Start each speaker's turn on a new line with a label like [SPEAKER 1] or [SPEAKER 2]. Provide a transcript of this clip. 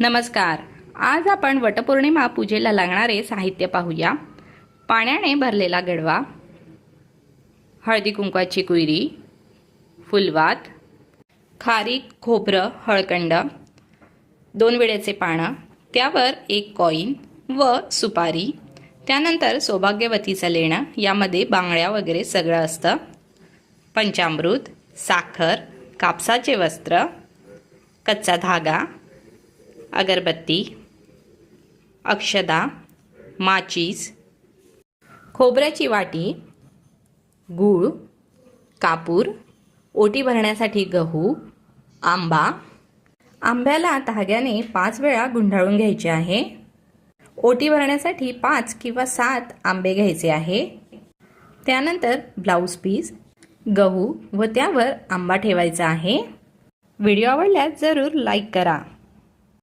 [SPEAKER 1] नमस्कार. आज आपण वटपौर्णिमा पूजेला लागणारे साहित्य पाहूया. पाण्याने भरलेला गडवा हळदी कुंकवाची कुयरी फुलवात खारीक खोबरं हळकंड दोन वेळेचे पानं त्यावर एक कॉईन व सुपारी त्यानंतर सौभाग्यवतीचं लेणं यामध्ये बांगड्या वगैरे सगळं असतं. पंचामृत साखर कापसाचे वस्त्र कच्चा धागा अगरबत्ती अक्षदा माचीस खोबऱ्याची वाटी गूळ कापूर ओटी भरण्यासाठी गहू आंबा. आंब्याला धाग्याने पाच वेळा गुंडाळून घ्यायचे आहे. ओटी भरण्यासाठी पाच किंवा सात आंबे घ्यायचे आहे. त्यानंतर ब्लाऊज पीस गहू व त्यावर आंबा ठेवायचा आहे. व्हिडिओ आवडल्यास जरूर लाईक करा.